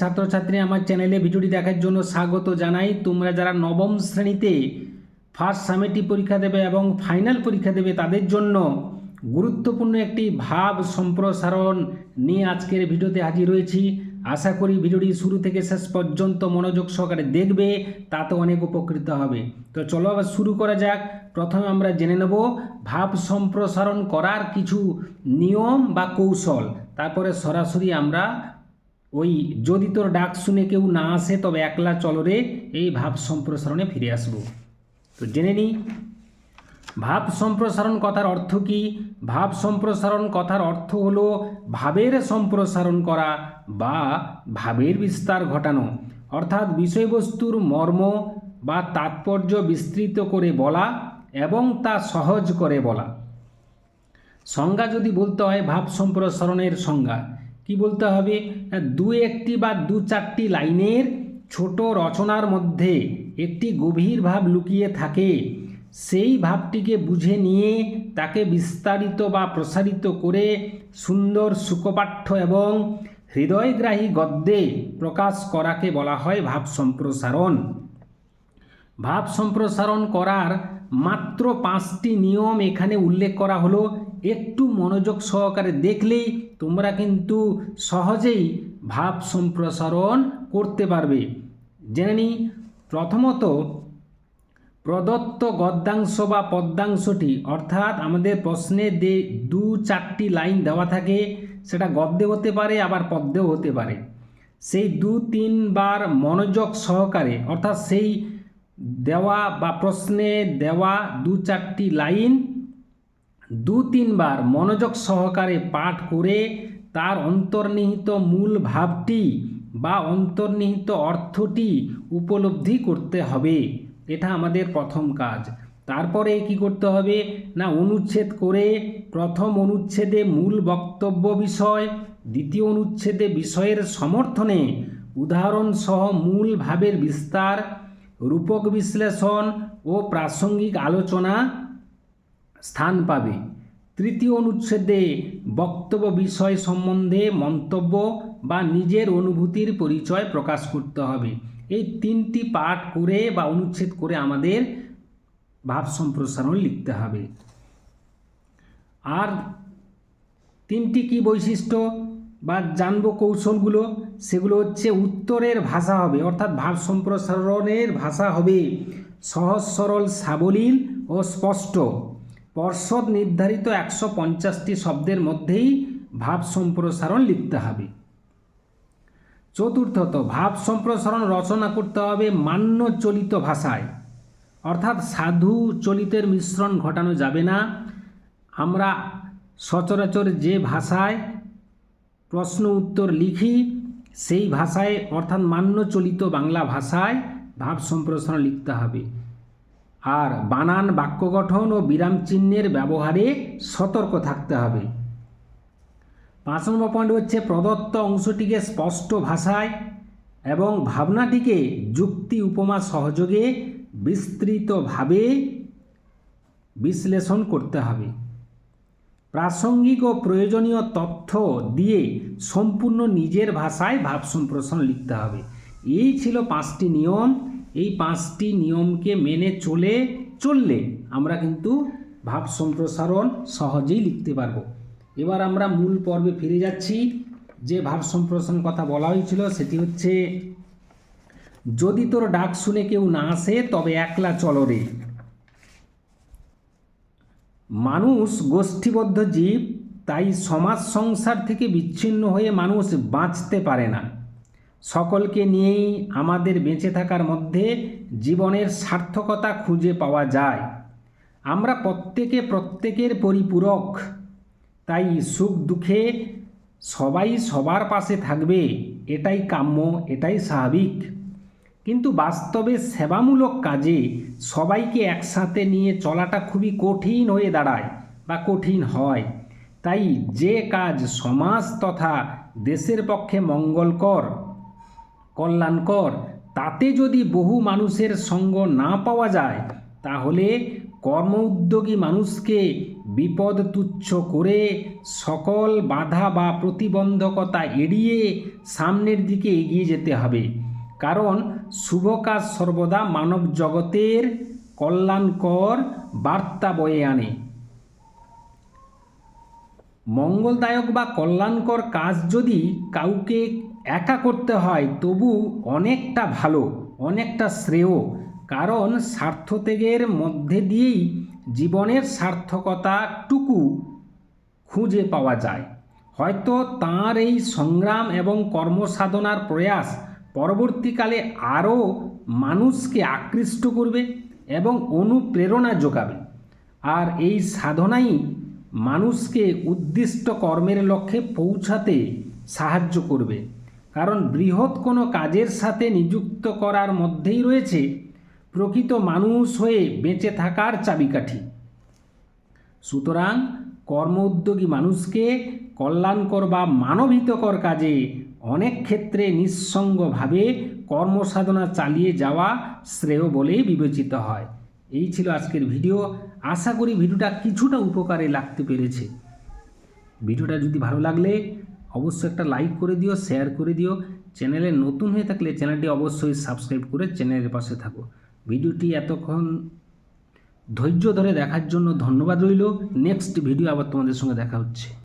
ছাত্রছাত্রী আমার চ্যানেলে ভিডিওটি দেখার জন্য স্বাগত জানাই। তোমরা যারা নবম শ্রেণীতে ফার্স্ট সামেটিভ পরীক্ষা দেবে এবং ফাইনাল পরীক্ষা দেবে, তাদের জন্য গুরুত্বপূর্ণ একটি ভাব সম্প্রসারণ নিয়ে আজকের ভিডিওতে হাজির হয়েছি। আশা করি ভিডিওটি শুরু থেকে শেষ পর্যন্ত মনোযোগ সহকারে দেখবে, তাতে অনেক উপকৃত হবে। তো চলো আবার শুরু করা যাক। প্রথমে আমরা জেনে নেব ভাব সম্প্রসারণ করার কিছু নিয়ম বা কৌশল। তারপরে সরাসরি আমরা ওই যদি তোর ডাক শুনে কেউ না আসে, তবে একলা চলরে এই ভাব সম্প্রসারণে ফিরে আসব। তো জেনে নিই ভাব সম্প্রসারণ কথার অর্থ কি? ভাব সম্প্রসারণ কথার অর্থ হলো ভাবের সম্প্রসারণ করা বা ভাবের বিস্তার ঘটানো। অর্থাৎ বিষয়বস্তুর মর্ম বা তাৎপর্য বিস্তৃত করে বলা এবং তা সহজ করে বলা। সংজ্ঞা যদি বলতে হয় ভাব সম্প্রসারণের সংজ্ঞা কি বলতে হবে? দু একটি বা দু চারটি লাইনের ছোট রচনার মধ্যে একটি গভীর ভাব লুকিয়ে থাকে। সেই ভাবটিকে বুঝে নিয়ে তাকে বিস্তারিত বা প্রসারিত করে সুন্দর সুকপাঠ্য এবং হৃদয়গ্রাহী গদ্যে প্রকাশ করাকে বলা হয় ভাব সম্প্রসারণ। ভাব সম্প্রসারণ করার মাত্র পাঁচটি নিয়ম এখানে উল্লেখ করা হলো। একটু মনোযোগ সহকারে দেখলেই তোমরা কিন্তু সহজেই ভাব সম্প্রসারণ করতে পারবে। জেনে নিই, প্রথমত প্রদত্ত গদ্যাংশ বা পদ্যাংশটি, অর্থাৎ আমাদের প্রশ্নে দে দু চারটি লাইন দেওয়া থাকে, সেটা গদ্যে হতে পারে, আবার পদ্যেও হতে পারে। সেই দু তিনবার মনোযোগ সহকারে, অর্থাৎ সেই দেওয়া বা প্রশ্নে দেওয়া দু চারটি লাইন দু তিনবার মনোযোগ সহকারে পাঠ করে তার অন্তর্নিহিত মূল ভাবটি বা অন্তর্নিহিত অর্থটি উপলব্ধি করতে হবে। এটা আমাদের প্রথম কাজ। তারপরে কি করতে হবে? না, অনুচ্ছেদ করে প্রথম অনুচ্ছেদে মূল বক্তব্য বিষয়, দ্বিতীয় অনুচ্ছেদে বিষয়ের সমর্থনে উদাহরণ সহ মূল ভাবের বিস্তার, রূপক বিশ্লেষণ ও প্রাসঙ্গিক আলোচনা স্থান পাবে। তৃতীয় অনুচ্ছেদে বক্তব্য বিষয় সম্বন্ধে মন্তব্য বা নিজের অনুভূতির পরিচয় প্রকাশ করতে হবে। এই তিনটি পাঠ করে বা অনুচ্ছেদ করে আমাদের ভাব সম্প্রসারণ লিখতে হবে। আর তিনটি কি বৈশিষ্ট্য বা জানব কৌশলগুলো? সেগুলো হচ্ছে উত্তরের ভাষা হবে, অর্থাৎ ভাব সম্প্রসারণের ভাষা হবে। সহজ সরল সাবলীল ও স্পষ্ট। পর্ষদ নির্ধারিত একশো পঞ্চাশটি শব্দের মধ্যেই ভাব সম্প্রসারণ লিখতে হবে। চতুর্থত, ভাব সম্প্রসারণ রচনা করতে হবে মান্য চলিত ভাষায়। অর্থাৎ সাধু চলিতের মিশ্রণ ঘটানো যাবে না। আমরা সচরাচর যে ভাষায় প্রশ্ন উত্তর লিখি, সেই ভাষায় অর্থাৎ মান্য চলিত বাংলা ভাষায় ভাব সম্প্রসারণ লিখতে হবে। আর বানান, বাক্য গঠন ও বিরাম চিহ্নের ব্যবহারে সতর্ক থাকতে হবে। পাঁচ নম্বর পয়েন্ট হচ্ছে প্রদত্ত অংশটিকে স্পষ্ট ভাষায় এবং ভাবনাটিকে যুক্তি, উপমা, সহযোগে বিস্তৃতভাবে বিশ্লেষণ করতে হবে। প্রাসঙ্গিক ও প্রয়োজনীয় তথ্য দিয়ে সম্পূর্ণ নিজের ভাষায় ভাব সম্প্রসারণ লিখতে হবে। এই ছিল পাঁচটি নিয়ম। এই পাঁচটি নিয়মকে মেনে চলে চললে আমরা কিন্তু ভাব সম্প্রসারণ সহজেই লিখতে পারব। এবার আমরা মূল পর্বে ফিরে যাচ্ছি। যে ভাব সম্প্রসারণ কথা বলা হয়েছিল সেটি হচ্ছে, যদি তোর ডাক শুনে কেউ না আসে, তবে একলা চলো রে। মানুষ গোষ্ঠীবদ্ধ জীব, তাই সমাজ সংসার থেকে বিচ্ছিন্ন হয়ে মানুষ বাঁচতে পারে না। সকলকে নিয়েই আমাদের বেঁচে থাকার মধ্যে জীবনের সার্থকতা খুঁজে পাওয়া যায়। আমরা প্রত্যেকে প্রত্যেকের পরিপূরক। তাই সুখ দুঃখে সবাই সবার পাশে থাকবে, এটাই কাম্য, এটাই স্বাভাবিক। কিন্তু বাস্তবে সেবামূলক কাজে সবাইকে একসাথে নিয়ে চলাটা খুবই কঠিন হয়ে দাঁড়ায় বা কঠিন হয়। তাই যে কাজ সমাজ তথা দেশের পক্ষে মঙ্গলকর কল্যাণকর। তাতে যদি বহু মানুষের সঙ্গ না পাওয়া যায়, তাহলে কর্ম উদ্যোগী মানুষকে বিপদ তুচ্ছ করে সকল বাধা বা প্রতিবন্ধকতা এড়িয়ে সামনের দিকে এগিয়ে যেতে হবে। কারণ শুভ কাজ সর্বদা মানব জগতের কল্যাণকর বার্তা বয়ে আনে। মঙ্গলদায়ক বা কল্যাণকর কাজ যদি কাউকে একা করতে হয়, তবু অনেকটা ভালো, অনেকটা শ্রেয়। কারণ স্বার্থত্যাগের মধ্যে দিয়েই জীবনের সার্থকতাটুকু খুঁজে পাওয়া যায়। হয়তো তাঁর এই সংগ্রাম এবং কর্মসাধনার প্রয়াস পরবর্তীকালে আরও মানুষকে আকৃষ্ট করবে এবং অনুপ্রেরণা যোগাবে। আর এই সাধনাই মানুষকে উদ্দিষ্ট কর্মের লক্ষ্যে পৌঁছাতে সাহায্য করবে। কারণ বৃহৎ কোনো কাজের সাথে নিযুক্ত করার মধ্যেই রয়েছে প্রকৃত মানুষ হয়ে বেঁচে থাকার চাবিকাঠি। সুতরাং কর্ম উদ্যোগী মানুষকে কল্যাণকর বা মানবহিতকর কাজে অনেক ক্ষেত্রে নিঃসঙ্গভাবে কর্মসাধনা চালিয়ে যাওয়া শ্রেয় বলেই বিবেচিত হয়। এই ছিল আজকের ভিডিও। আশা করি ভিডিওটা কিছুটা উপকারে লাগতে পেরেছে। ভিডিওটা যদি ভালো লাগলে অবশ্যই একটা লাইক করে দিও, শেয়ার করে দিও। চ্যানেলে নতুন হয়ে থাকলে চ্যানেলটি অবশ্যই সাবস্ক্রাইব করে চ্যানেলের পাশে থাকো। ভিডিওটি এতক্ষণ ধৈর্য ধরে দেখার জন্য ধন্যবাদ রইল। নেক্সট ভিডিও আবার তোমাদের সঙ্গে দেখা হচ্ছে।